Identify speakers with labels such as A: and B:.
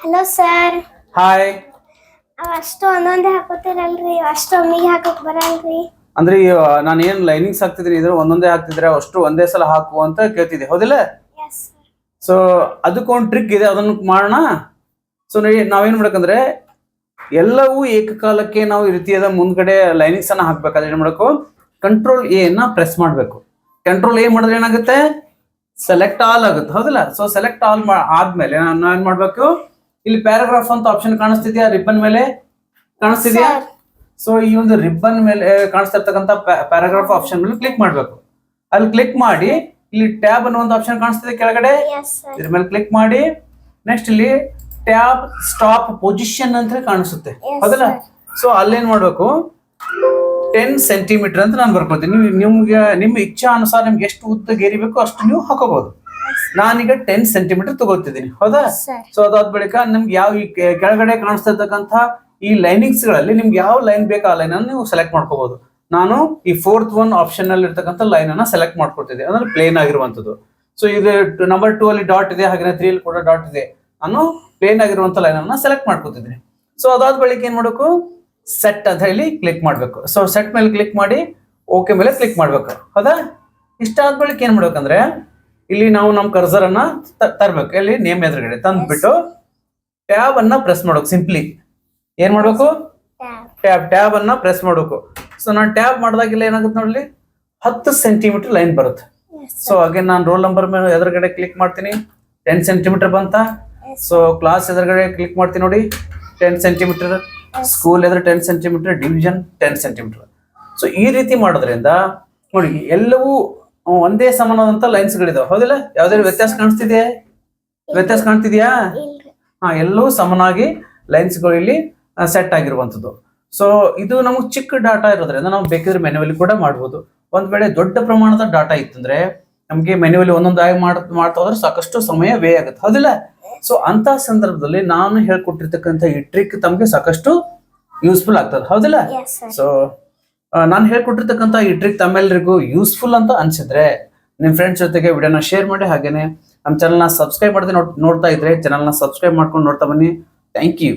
A: Hello sir
B: hi
A: ಅಷ್ಟು ಒಂದೊಂದೇ ಹಾಕೋತೀರಲ್ರಿ ಅಷ್ಟು ಒಮ್ಮಿಗೆ ಹಾಕಕ್ ಬರಲ್ರಿ.
B: ಅಂದ್ರೆ ನಾನು ಏನ್ ಲೈನಿಂಗ್ಸ್ ಹಾಕ್ತಿದ್ರಿ ಇದ್ರ ಒಂದೊಂದೇ ಹಾಕ್ತಿದ್ರೆ ಅಷ್ಟು ಒಂದೇ ಸಲ ಹಾಕು ಅಂತ ಕೇಳ್ತಿದ್ದೆ. ಹೌದಿಲ್ಲ?
A: ಎಸ್
B: ಸೊ ಅದಕ್ಕೊಂದು ಟ್ರಿಕ್ ಇದೆ ಅದನ್ನು ಮಾಡೋಣ. ಸೊ ನೋಡಿ ನಾವೇನ್ ಮಾಡ್ಬೇಕಂದ್ರೆ ಎಲ್ಲವೂ ಏಕಕಾಲಕ್ಕೆ ನಾವು ಈ ರೀತಿಯಾದ ಮುಂದ್ಗಡೆ ಲೈನಿಂಗ್ಸ್ ಅನ್ನ ಹಾಕ್ಬೇಕಾದ್ರೆ ಏನ್ ಮಾಡಬೇಕು? ಕಂಟ್ರೋಲ್ ಎ ನ ಪ್ರೆಸ್ ಮಾಡಬೇಕು. ಕಂಟ್ರೋಲ್ ಎ ಮಾಡಿದ್ರೆ ಏನಾಗುತ್ತೆ? ಸೆಲೆಕ್ಟ್ ಆಲ್ ಆಗುತ್ತೆ. ಹೌದಿಲ್ಲ? ಸೊ ಸೆಲೆಕ್ಟ್ ಆಲ್ ಆದ್ಮೇಲೆ ನಾನು ಏನ್ ಮಾಡ್ಬೇಕು? ಇಲ್ಲಿ ಪ್ಯಾರಾಗ್ರಾಫ್ ಅಂತ ಆಪ್ಷನ್ ಕಾಣಿಸ್ತಿದ್ಯಾ? ರಿಬ್ಬನ್ ಮೇಲೆ? ಕಾಣಿಸ್ತಿದ್ಯಾ. ಸೊ ಈ ಒಂದು ರಿಬ್ಬನ್ ಮೇಲೆ ಕಾಣಿಸ್ತಾ ಇರ್ತಕ್ಕಂಥ ಪ್ಯಾರಾಗ್ರಾಫ್ ಆಪ್ಷನ್ ಮೇಲೆ ಕ್ಲಿಕ್ ಮಾಡಬೇಕು. ಅಲ್ಲಿ ಕ್ಲಿಕ್ ಮಾಡಿ ಇಲ್ಲಿ ಟ್ಯಾಬ್ ಅನ್ನೋ ಒಂದು ಆಪ್ಷನ್ ಕಾಣಿಸ್ತಿದೆ ಕೆಳಗಡೆ? ಇದ್ರ ಮೇಲೆ ಕ್ಲಿಕ್ ಮಾಡಿ. ನೆಕ್ಸ್ಟ್ ಇಲ್ಲಿ ಟ್ಯಾಬ್ ಸ್ಟಾಪ್ ಪೊಸಿಷನ್ ಅಂತ ಕಾಣಿಸುತ್ತೆ. ಹೌದಲ್ಲ? ಸೊ ಅಲ್ಲೇನ್ ಮಾಡ್ಬೇಕು? ಟೆನ್ ಸೆಂಟಿಮೀಟರ್ ಅಂತ ನಾನು ಬರ್ಕೊತೀನಿ ನೀವು ನಿಮ್ಗೆ ನಿಮ್ಮ ಇಚ್ಛಾ ಅನುಸಾರ ನಿಮ್ಗೆ ಎಷ್ಟು ಉದ್ದ ಗೇರಿಬೇಕು ಅಷ್ಟು ನೀವು ಹಾಕೋಬಹುದು ನಾನೀಗ ಟೆನ್ ಸೆಂಟಿಮೀಟರ್ ತಗೋತಿದ್ದೀನಿ ಹೌದಾ? ಸೊ ಅದಾದ ಬಳಿಕ ನಿಮ್ಗೆ ಯಾವ ಈ ಕೆಳಗಡೆ ಕಾಣಿಸ್ತಾ ಇರ್ತಕ್ಕಂಥ ಈ ಲೈನಿಂಗ್ಸ್ಗಳಲ್ಲಿ ನಿಮ್ಗೆ ಯಾವ ಲೈನ್ ಬೇಕು ಆ ಲೈನ್ ಅನ್ನು ನೀವು ಸೆಲೆಕ್ಟ್ ಮಾಡ್ಕೋಬಹುದು ನಾನು ಈ ಫೋರ್ತ್ ಒನ್ ಆಪ್ಷನ್ ಅಲ್ಲಿ ಇರ್ತಕ್ಕಂಥ ಲೈನ್ ಅನ್ನ ಸೆಲೆಕ್ಟ್ ಮಾಡ್ಕೊಡ್ತಿದ್ದೆ ಅಂದ್ರೆ ಪ್ಲೇನ್ ಆಗಿರುವಂತದ್ದು ಸೊ ಇದು ನಂಬರ್ ಟೂ ಅಲ್ಲಿ ಡಾಟ್ ಇದೆ ಹಾಗೆ ತ್ರೀ ಅಲ್ಲಿ ಕೂಡ ಡಾಟ್ ಇದೆ ನಾನು ಪ್ಲೇನ್ ಆಗಿರುವಂತ ಲೈನ್ ಅನ್ನ ಸೆಲೆಕ್ಟ್ ಮಾಡ್ಕೊತಿದ್ದೀನಿ ಸೊ ಅದಾದ ಬಳಿಕ ಏನ್ ಮಾಡಬೇಕು? ಸೆಟ್ ಅಂತ ಹೇಳಿ ಕ್ಲಿಕ್ ಮಾಡ್ಬೇಕು. ಸೊ ಸೆಟ್ ಮೇಲೆ ಕ್ಲಿಕ್ ಮಾಡಿ ಓಕೆ ಮೇಲೆ ಕ್ಲಿಕ್ ಮಾಡ್ಬೇಕು ಹೌದಾ? ಇಷ್ಟ ಆದ ಬಳಿಕ ಏನ್ ಮಾಡ್ಬೇಕಂದ್ರೆ ಇಲ್ಲಿ ನಾವು ನಮ್ಮ ಕರ್ಸರ್ ಅನ್ನ ತರ್ಬೇಕು. ಇಲ್ಲಿ ನೇಮ್ ಎದುರುಗಡೆ ತಂದ್ಬಿಟ್ಟು ಟ್ಯಾಬ್ ಅನ್ನ ಪ್ರೆಸ್ ಮಾಡ್ಬೇಕು. ಸಿಂಪ್ಲಿ ಏನ್ ಮಾಡ್ಬೇಕು?
A: ಟ್ಯಾಬ್
B: ಟ್ಯಾಬ್ ಅನ್ನ ಪ್ರೆಸ್ ಮಾಡ್ಬೇಕು. ಸೊ ನಾನು ಟ್ಯಾಬ್ ಮಾಡಿದಾಗೆಲ್ಲ ಏನಾಗುತ್ತೆ ನೋಡ್ಲಿ? ಹತ್ತು ಸೆಂಟಿಮೀಟರ್ ಲೈನ್ ಬರುತ್ತೆ. ಸೊ ಹಾಗೆ ನಾನು ರೋಲ್ ನಂಬರ್ ಮೇಲೆ ಎದುರುಗಡೆ ಕ್ಲಿಕ್ ಮಾಡ್ತೀನಿ. ಟೆನ್ ಸೆಂಟಿಮೀಟರ್ ಬಂತ? ಸೊ ಕ್ಲಾಸ್ ಎದುರುಗಡೆ ಕ್ಲಿಕ್ ಮಾಡ್ತೀನಿ ನೋಡಿ. ಟೆನ್ ಸೆಂಟಿಮೀಟರ್ ಸ್ಕೂಲ್ ಎದುರು ten centimetre division ten centimetre so ಈ ರೀತಿ ಮಾಡೋದ್ರಿಂದ ನೋಡಿ ಎಲ್ಲವೂ ಒಂದೇ ಸಮಾನವಾದಂತ ಲೈನ್ಸ್ಗಳಿದಾವೆ ಹೌದಿಲ್ಲ? ಯಾವ್ದಾದ್ರು ವ್ಯತ್ಯಾಸ ಕಾಣಿಸ್ತಿದೆ ವ್ಯತ್ಯಾಸ ಕಾಣ್ತಿದ್ಯಾ ಹಾ ಎಲ್ಲವೂ ಸಮನಾಗಿ ಲೈನ್ಸ್ಗಳು ಇಲ್ಲಿ ಸೆಟ್ ಆಗಿರುವಂಥದ್ದು. ಸೊ ಇದು ನಮಗೆ ಚಿಕ್ಕ ಡಾಟಾ ಇರೋದ್ರಿಂದ ನಾವು ಬೇಕಿದ್ರೆ ಮೆನುವಲ್ಲಿ ಕೂಡ ಮಾಡಬಹುದು ಒಂದ್ ವೇಳೆ ದೊಡ್ಡ ಪ್ರಮಾಣದ ಡಾಟಾ ಇತ್ತಂದ್ರೆ ನಮಗೆ ಮೆನುವಲ್ಲಿ ಒಂದೊಂದಾಗಿ ಮಾಡ್ ಮಾಡ್ತಾ ಹೋದ್ರೆ ಸಾಕಷ್ಟು ಸಮಯ ವೇ ಆಗುತ್ತೆ. ಹೌದಿಲ್ಲ? ಸೊ ಅಂತ ಸಂದರ್ಭದಲ್ಲಿ ನಾನು ಹೇಳ್ಕೊಟ್ಟಿರ್ತಕ್ಕಂಥ ಈ ಟ್ರಿಕ್ ತಮಗೆ ಸಾಕಷ್ಟು ಯೂಸ್ಫುಲ್ ಆಗ್ತದೆ. ಹೌದಿಲ್ಲ? ಸೊ ನಾನು ಹೇಳ್ಕೊಟ್ಟಿರ್ತಕ್ಕಂಥ ಈ ಟ್ರಿಕ್ ತಮ್ಮೆಲ್ಲರಿಗೂ ಯೂಸ್ಫುಲ್ ಅಂತ ಅನ್ಸಿದ್ರೆ ನಿಮ್ಮ ಫ್ರೆಂಡ್ಸ್ ಜೊತೆಗೆ ವಿಡಿಯೋನ ಶೇರ್ ಮಾಡಿ ಹಾಗೇನೆ ನಮ್ಮ ಚಾನಲ್ನ ಸಬ್ಸ್ಕ್ರೈಬ್ ಮಾಡದೆ ನೋಡ್, ನೋಡ್ತಾ ಇದ್ರೆ ಚಾನಲ್ನ ಸಬ್ಸ್ಕ್ರೈಬ್ ಮಾಡ್ಕೊಂಡು ನೋಡ್ತಾ ಬನ್ನಿ. Thank you